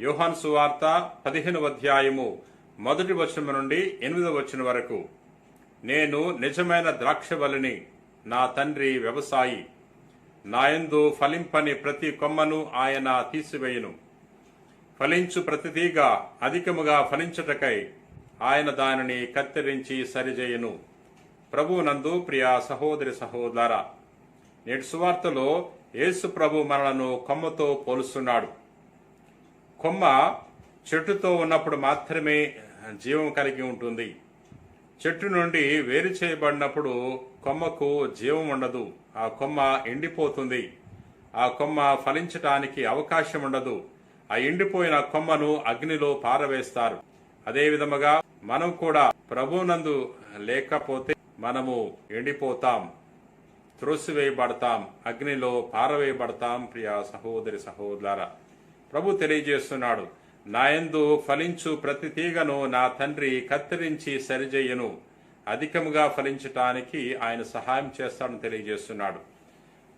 యోహాన్ సువార్త పదిహేనవ అధ్యాయము. మొదటి వచనం నుండి ఎనిమిదవ వచనం వరకు. నేను నిజమైన ద్రాక్షవల్లిని నా తండ్రి వ్యవసాయి. నాయందు ఫలింపని ప్రతి కొమ్మను ఆయన తీసివేయును. ఫలించు ప్రతిదీగా అధికముగా ఫలించుటకై ఆయన దానిని కత్తిరించి సరిచేయును నందు ప్రియ సహోదరి సహోదర నేటి సువార్తలో యేసు ప్రభు మనలను కొమ్మతో పోలుస్తున్నాడు. కొమ్మ చెట్టుతో ఉన్నప్పుడు మాత్రమే జీవం కలిగి ఉంటుంది. చెట్టు నుండి వేరు చేయబడినప్పుడు కొమ్మకు జీవం ఉండదు. ఆ కొమ్మ ఎండిపోతుంది. ఆ కొమ్మ ఫలించటానికి అవకాశం ఉండదు. ఆ ఎండిపోయిన కొమ్మను అగ్నిలో పారవేస్తారు. అదే విధముగా మనం కూడా ప్రభునందు లేకపోతే మనము ఎండిపోతాం త్రోసివేయబడతాం అగ్నిలో పారవేయబడతాం ప్రియ సహోదరి సహోదర ప్రభు తెలియజేస్తున్నాడు. నాయందు ఫలించు ప్రతి తీగను నా తండ్రి కత్తిరించి సరిచేయను అధికముగా ఫలించటానికి ఆయన సహాయం చేస్తాడని తెలియజేస్తున్నాడు.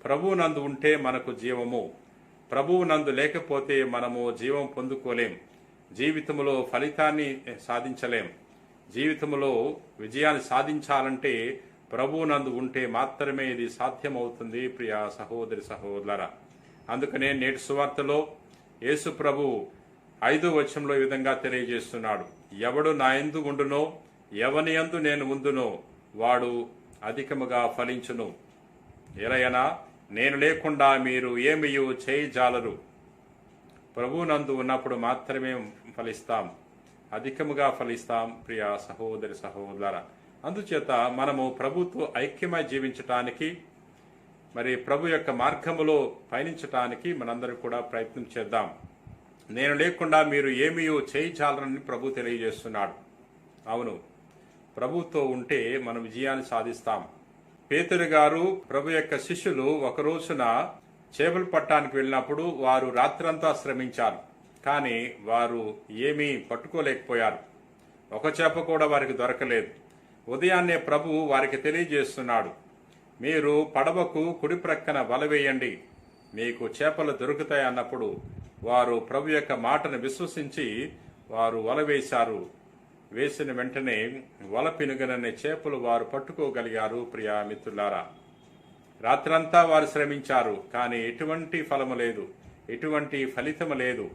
ప్రభువు నందు ఉంటే మనకు జీవము. ప్రభువు నందు లేకపోతే మనము జీవం పొందుకోలేం. జీవితంలో ఫలితాన్ని సాధించలేం. జీవితంలో విజయాన్ని సాధించాలంటే ప్రభువు నందు ఉంటే మాత్రమే ఇది సాధ్యమవుతుంది ప్రియ సహోదరి సహోదర అందుకనే నేటి సువార్తలో యేసు ప్రభు ఐదో వచనంలో ఈ విధంగా తెలియజేస్తున్నాడు. ఎవడు నా ఎందు ఉండునో ఎవని యందు నేను ఉందునో వాడు అధికముగా ఫలించును. ఎలయనా నేను లేకుండా మీరు ఏమియు చేయజాలరు. ప్రభునందు ఉన్నప్పుడు మాత్రమే ఫలిస్తాం. అధికముగా ఫలిస్తాం ప్రియ సహోదరి సహోదర అందుచేత మనము ప్రభుత్వ ఐక్యమై జీవించటానికి మరి ప్రభు యొక్క మార్గములో పయనించటానికి మనందరం కూడా ప్రయత్నం చేద్దాం. నేను లేకుండా మీరు ఏమీ చేయించాలని ప్రభు తెలియజేస్తున్నాడు. అవును ప్రభుతో ఉంటే మనం విజయాన్ని సాధిస్తాం. పేతురు గారు ప్రభు యొక్క శిష్యులు ఒక రోజున చేపలు పట్టడానికి వెళ్ళినప్పుడు వారు రాత్రంతా శ్రమించారు. కానీ వారు ఏమీ పట్టుకోలేకపోయారు. ఒక చేప కూడా వారికి దొరకలేదు. ఉదయాన్నే ప్రభు వారికి తెలియజేస్తున్నాడు. మీరు పడవకు కుడి ప్రక్కన వల వేయండి. మీకు చేపలు దొరుకుతాయి అన్నప్పుడు వారు ప్రభు యొక్క మాటను విశ్వసించి వారు వల వేశారు. వేసిన వెంటనే వల పినుగననే చేపలు వారు పట్టుకోగలిగారు ప్రియా మిత్రులారా. రాత్రంతా వారు శ్రమించారు కానీ ఎటువంటి ఫలము లేదు. ఎటువంటి ఫలితము లేదు.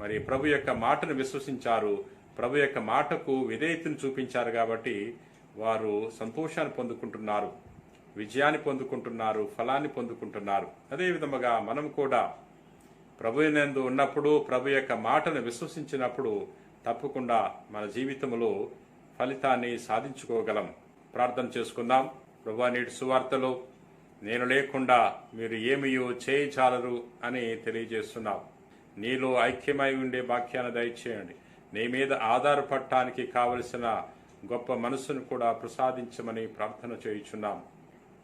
మరి ప్రభు యొక్క మాటను విశ్వసించారు. ప్రభు యొక్క మాటకు విధేయతను చూపించారు కాబట్టి వారు సంతోషాన్ని పొందుకుంటున్నారు. విజయాన్ని పొందుకుంటున్నారు ఫలాన్ని పొందుకుంటున్నారు. అదేవిధముగా మనం కూడా ప్రభు నందు ఉన్నప్పుడు ప్రభు యొక్క మాటను విశ్వసించినప్పుడు తప్పకుండా మన జీవితంలో ఫలితాన్ని సాధించుకోగలం. ప్రార్థన చేసుకుందాం. ప్రభు నేటి సువార్తలో నేను లేకుండా మీరు ఏమియో చేయచాలరు అని తెలియజేస్తున్నావు నీలో ఐక్యమై ఉండే వాక్యాన్ని దయచేయండి. నీ మీద ఆధారపడటానికి కావలసిన గొప్ప మనసును కూడా ప్రసాదించమని ప్రార్థన చేయుచున్నాం.